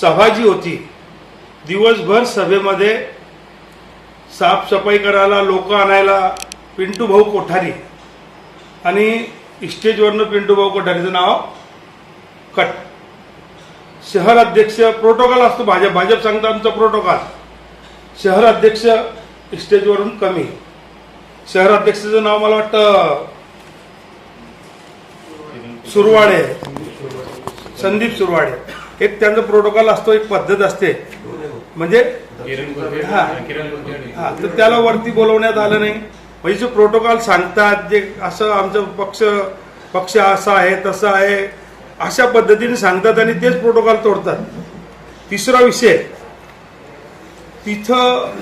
सभा जी होती दिवसभर सभेमध्ये साफसफाई करायला लोक आणायला पिंटू भाऊ कोठारी. आणि स्टेजवरनं पिंटू भाऊ कोठारीचं नाव कट शहर अध्यक्ष प्रोटोकॉल असतो भाजप. भाजप सांगतो आमचा प्रोटोकॉल शहर अध्यक्ष स्टेजवरून कमी. शहर अध्यक्षाचं नाव मला वाटतं सुरवाडे. संदीप सुरवाडे. एक त्यांचा प्रोटोकॉल असतो एक पद्धत असते. म्हणजे हा. हा तर त्याला वरती बोलवण्यात आलं नाही. म्हणजे जे प्रोटोकॉल सांगतात जे असं आमचं पक्ष पक्ष असा आहे तसा आहे अशा पद्धतीने सांगतात आणि तेच प्रोटोकॉल तोडतात. तिसरा विषय तिथं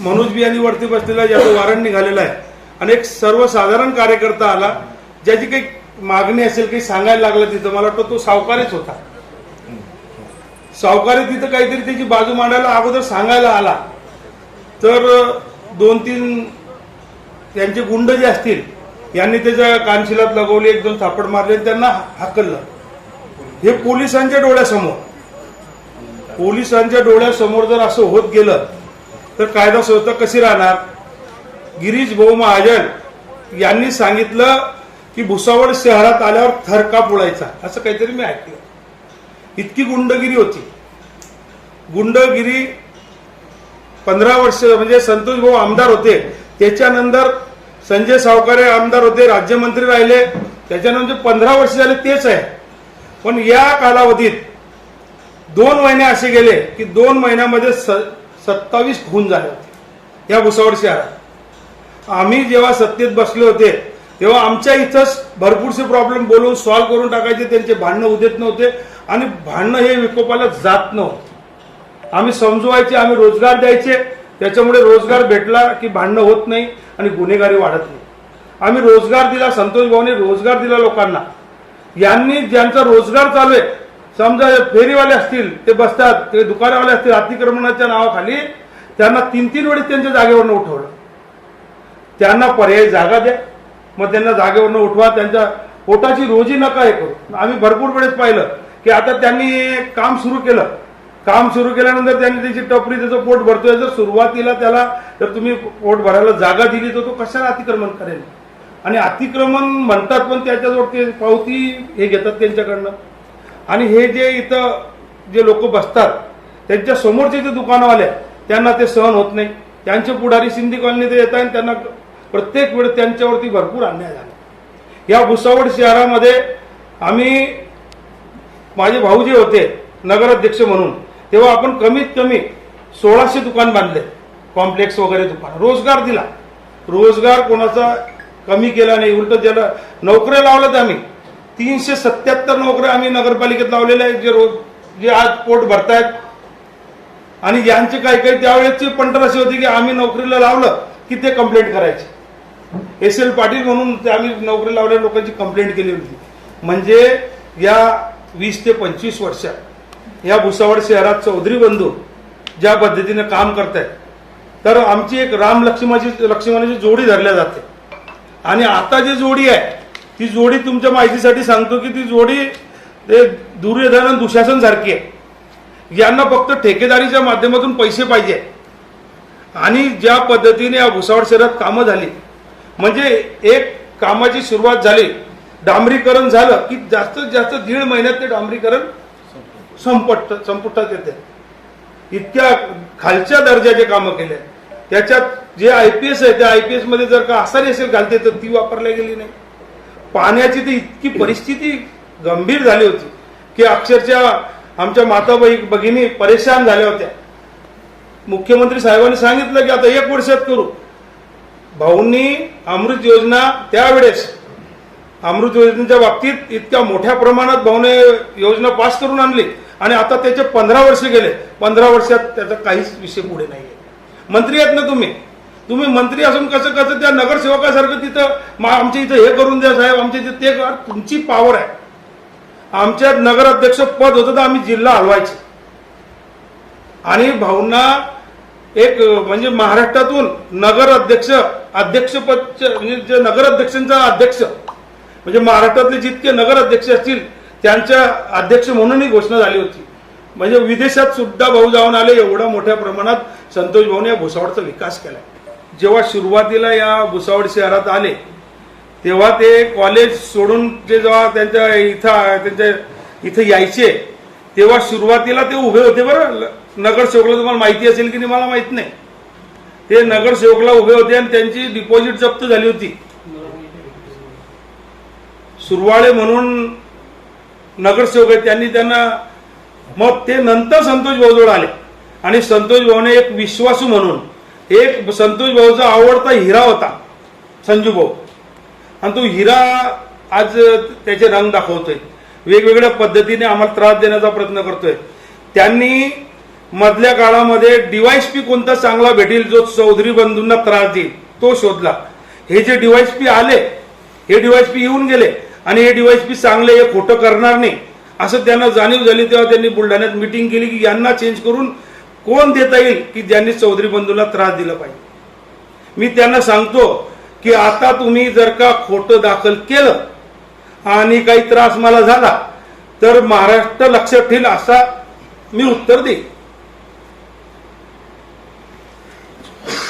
मनोज बियानी वरती बसलेला ज्याचं वारंट निघालेलं आहे. आणि एक सर्वसाधारण कार्यकर्ता आला ज्याची काही मागणी असेल काही सांगायला लागलं तिथं. मला वाटतं तो सावकारीच होता. सावकारी तिथं काहीतरी त्याची बाजू मांडायला अगोदर सांगायला आला. तर दोन तीन त्यांचे गुंड जे असतील यांनी त्याच्या कानशिलात लगवले एक दोन थापड मारले आणि त्यांना हाकललं. हे पोलिसांच्या डोळ्यासमोर. पोलिसांच्या डोळ्यासमोर जर असं होत गेलं तर कायदा संस्था कशी राहणार? गिरीश भाऊ महाजन यांनी सांगितलं की भुसावळ शहरात आल्यावर थरका पुळायचा असं काहीतरी मी ऐकलं. इतकी गुंडगिरी होती. गुंडगिरी पंधरा वर्ष म्हणजे संतोष भाऊ आमदार होते. त्याच्यानंतर संजय सावकारे आमदार होते राज्यमंत्री राहिले. त्याच्यानंतर पंधरा वर्ष झाले तेच आहे. पण या कालावधीत दोन महिने असे गेले की दोन महिन्यामध्ये स सत्तावीस खून झाले होते या भुसावळ शहरात. आम्ही जेव्हा सत्तेत बसले होते तेव्हा आमच्या इथंच भरपूरसे प्रॉब्लेम बोलून सॉल्व्ह करून टाकायचे. त्यांचे भांडणं उदेत नव्हते. आणि भांडणं हे विकोपाला जात नव्हते. आम्ही समजवायचे आम्ही रोजगार द्यायचे. त्याच्यामुळे रोजगार भेटला की भांडणं होत नाही आणि गुन्हेगारी वाढत नाही. आम्ही रोजगार दिला संतोष भाऊने रोजगार दिला लोकांना. यांनी ज्यांचा रोजगार चालू आहे समजा फेरीवाले असतील ते बसतात ते दुकानवाले असतील अतिक्रमणाच्या नावाखाली त्यांना तीन तीन वेळेस त्यांच्या जागेवरनं उठवलं. त्यांना पर्यायी जागा द्या. मग त्यांना जागेवरनं उठवा त्यांच्या पोटाची रोजी नका हे करू. आम्ही भरपूर वेळेस पाहिलं की आता त्यांनी काम सुरू केलं. काम सुरू केल्यानंतर त्यांनी त्याची टपरी त्याचं पोट भरतोय. जर सुरुवातीला त्याला जर तुम्ही पोट भरायला जागा दिली तर तो कशाला अतिक्रमण करेल? आणि अतिक्रमण म्हणतात पण त्याच्याजवळ ते पावती हे घेतात त्यांच्याकडनं. आणि हे जे इथं जे लोक बसतात त्यांच्या समोरचे जे दुकानवाले आहेत, त्यांना ते सहन होत नाही. त्यांचे पुढारी सिंधी कॉलनी ते येत आणि त्यांना प्रत्येक वेळ त्यांच्यावरती भरपूर अन्याय झाला. या भुसावळ शहरामध्ये आम्ही माझे भाऊ जे होते नगराध्यक्ष म्हणून तेव्हा आपण कमीत कमी सोळाशे दुकान बांधले. कॉम्प्लेक्स वगैरे दुकान. रोजगार दिला. रोजगार कोणाचा कमी केला नाही उलट ज्याला नोकऱ्या लावल्यात आम्ही. तीनशे सत्याहत्तर नोकऱ्या आम्ही नगरपालिकेत लावलेल्या आहेत जे रोज जे आज पोट भरतायत. आणि यांचे काही काही त्यावेळेसची पंटर असे होती की आम्ही नोकरीला लावलं की ते कंप्लेंट करायचे. एस एल पाटील म्हणून ते आम्ही नोकरी लावलेल्या लोकांची कंप्लेंट केली होती. म्हणजे या वीस ते पंचवीस वर्षात या भुसावळ शहरात चौधरी बंधू ज्या पद्धतीने काम करतायत तर आमची एक राम लक्ष्मणाची लक्ष्मणाची जोडी धरल्या जाते. आणि आता जी जोडी आहे ती जोडी तुमच्या माहितीसाठी सांगतो की ती जोडी ते दुर्योधन आणि दुशासन सारखी आहे. यांना फक्त ठेकेदारीच्या माध्यमातून पैसे पाहिजे. आणि ज्या पद्धतीने या भुसावळ शहरात कामं झाली म्हणजे एक कामाची सुरुवात झाली डांबरीकरण झालं की जास्तीत जास्त दीड महिन्यात ते डांबरीकरण संपट संपुष्टात येते. इतक्या खालच्या दर्जाचे कामं केले त्याच्यात जे आय पी एस आहे त्या आय पी एसमध्ये जर का आसारी असेल घालते तर ती वापरल्या गेली नाही. पाण्याची तर इतकी परिस्थिती गंभीर झाली होती की अक्षरशः आमच्या माता भगिनी परेशान झाल्या होत्या. मुख्यमंत्री साहेबांनी सांगितलं की आता एक वर्षात करू. भाऊंनी अमृत योजना त्यावेळेस अमृत योजनेच्या बाबतीत इतक्या मोठ्या प्रमाणात भाऊने योजना पास करून आणली. आणि आता त्याचे पंधरा वर्ष गेले. पंधरा वर्षात त्याचा काहीच विषय पुढे नाही आहे मंत्री आहेत ना तुम्ही? तुम्ही मंत्री असून कसं कसं त्या नगरसेवकासारखं तिथं मा- आमच्या इथं हे करून द्या साहेब आमच्या इथं ते करा. तुमची पॉवर आहे. आमच्या नगराध्यक्ष पद होतं तर आम्ही जिल्हा हलवायचे. आणि भाऊंना एक म्हणजे महाराष्ट्रातून नगर अध्यक्ष अध्यक्षपद म्हणजे जे नगर अध्यक्षांचा अध्यक्ष म्हणजे महाराष्ट्रातले जितके नगर अध्यक्ष असतील त्यांच्या अध्यक्ष म्हणूनही घोषणा झाली होती. म्हणजे विदेशात सुद्धा भाऊ जाऊन आले एवढ्या मोठ्या प्रमाणात संतोष भाऊने या भुसावळचा विकास केला जेव्हा सुरुवातीला या भुसावळ शहरात आले तेव्हा ते कॉलेज सोडून ते जेव्हा त्यांच्या इथं त्यांच्या इथं यायचे तेव्हा सुरुवातीला ते उभे होते बरं. नगरसेवकला तुम्हाला माहिती असेल की नाही मला माहीत नाही. ते नगरसेवकला उभे होते आणि त्यांची डिपॉझिट जप्त झाली होती. सुरवाळे म्हणून नगरसेवक आहेत त्यांनी त्यांना मग ते नंतर संतोष भाऊजवळ आले. आणि संतोष भाऊने एक विश्वासू म्हणून एक संतोष भाऊचा आवडता हिरा होता संजू भाऊ. आणि तो हिरा आज त्याचे रंग दाखवतोय. वेगवेगळ्या पद्धतीने आम्हाला त्रास देण्याचा प्रयत्न करतोय. त्यांनी मधल्या काळामध्ये डिवाइस पी कोणता चांगला भेटेल जो चौधरी बंधूंना त्रास देईल तो शोधला. हे जे डिवाइस पी आले हे डिवाइस पी येऊन गेले आणि हे डिवाइस पी चांगले हे खोटं करणार नाही असं त्यांना जाणीव झाली तेव्हा त्यांनी बुलढाण्यात मिटिंग केली की यांना चेंज करून कोण देता येईल की ज्यांनी चौधरी बंधूला त्रास दिला पाहिजे. मी त्यांना सांगतो की आता तुम्ही जर का खोटं दाखल केलं आणि काही त्रास मला झाला तर महाराष्ट्र लक्षात ठेईल असा मी उत्तर देईल